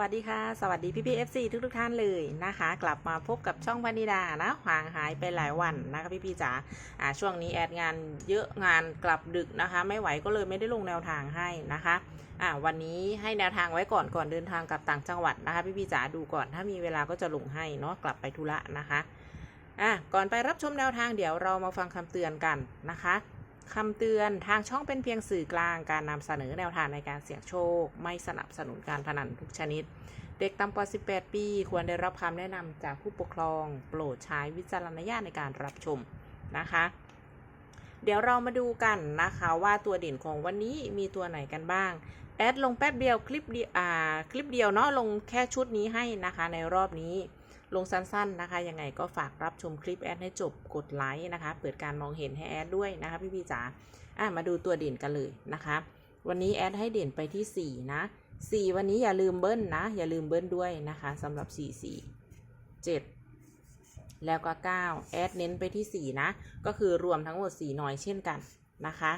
วัสดีค่ะ สวัสดีพี่พี่เอฟซีทุกทุกท่านเลยนะคะ กลับมาพบกับช่องพนิดานะห่างหายไปหลายวันนะคะพี่พี่จ๋าอ่าช่วงนี้แอดงานเยอะงานกลับดึกนะคะ ไม่ไหวก็เลยไม่ได้ลงแนวทางให้นะคะอ่าวันนี้ให้แนวทางไว้ก่อนก่อนเดินทางกลับต่างจังหวัดนะคะ พี่พี่จ๋าดูก่อนถ้ามีเวลาก็จะลงให้เนาะกลับไปธุระนะคะอะก่อนไปรับชมแนวทางเดี๋ยวเรามาฟังคำเตือนกันนะคะ คำเตือนทางช่องเป็นเพียงสื่อกลางการนำเสนอแนวทางในการเสี่ยงโชค ไม่สนับสนุนการพนันทุกชนิด เด็กต่ำกว่า 18 ปี ควรได้รับคำแนะนำจากผู้ปกครอง โปรดใช้วิจารณญาณในการรับชมนะคะ เดี๋ยวเรามาดูกันนะคะว่าตัวเด่นของวันนี้มีตัวไหนกันบ้าง แอดลงแป๊บเดียวคลิปเดียวคลิปเดียวเนาะลงแค่ชุดนี้ให้นะคะในรอบนี้ ลงสั้นๆนะคะยังไงก็ฝากรับชมคลิปแอดให้จบกดไลค์นะคะ เปิดการมองเห็นให้แอดด้วยนะคะพี่พี่จ๋าอะมาดูตัวเด่นกันเลยนะคะ วันนี้แอดให้เด่นไปที่ 4 นะ 4 วันนี้อย่าลืมเบิ้ลนะ อย่าลืมเบิ้ลด้วยนะคะสำหรับ 4 4 7 แล้วก็ 9 แอดเน้นไปที่ 4 นะ ก็คือรวมทั้งหมด 4 หน่อยเช่นกันนะคะ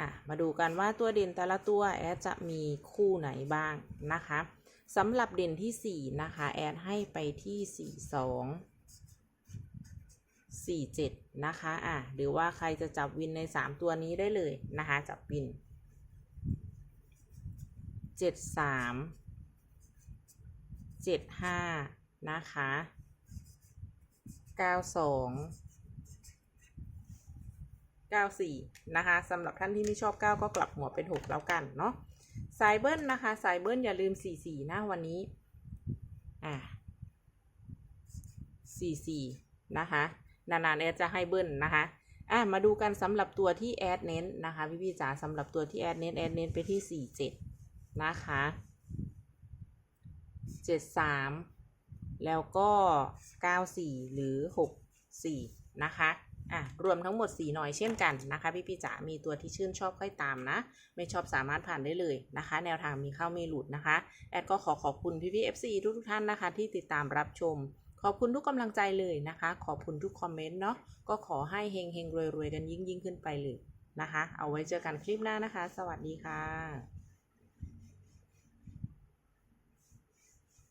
อะมาดูกันว่าตัวเด่นแต่ละตัวแอดจะมีคู่ไหนบ้างนะคะ สำหรับเด่นที่ 4 นะคะ แอดให้ไปที่ 4 2 4 7 นะคะอะหรือว่าใครจะจับวินใน 3 ตัวนี้ได้เลยนะคะ จับวินเจ็ดสามเจ็ดห้านะคะเก้าสองเก้าสี่นะคะสำหรับท่านที่ไม่ชอบเก้าก็กลับหัวเป็นหกแล้วกันเนาะสายเบิ้ลนะคะสายเบิ้ลอย่าลืมสี่สี่นะวันนี้ อ่าสี่สี่นะคะ นานๆแอดจะให้เบิ้ลนะคะอะมาดูกันสำหรับตัวที่แอดเน้นนะคะพี่พี่จ๋าสำหรับตัวที่แอดเน้นแอดเน้นไปที่สี่เจ็ดนะคะเจ็ดสามแล้วก็เก้าสี่หรือหกสี่นะคะ อะรวมทั้งหมดสี่หน่อยเช่นกันนะคะ พี่พี่จ๋ามีตัวที่ชื่นชอบค่อยตามนะ ไม่ชอบสามารถผ่านได้เลยนะคะ แนวทางมีเข้ามีหลุดนะคะ แอดก็ขอขอบคุณพี่พี่เอฟซีทุกทุกท่านนะคะ ที่ติดตามรับชม ขอบคุณทุกกำลังใจเลยนะคะ ขอบคุณทุกคอมเมนต์เนาะก็ขอให้เฮงเฮงรวยรวยกันยิ่งยิ่งขึ้นไปเลยนะคะ เอาไว้เจอกันคลิปหน้านะคะ สวัสดีค่ะ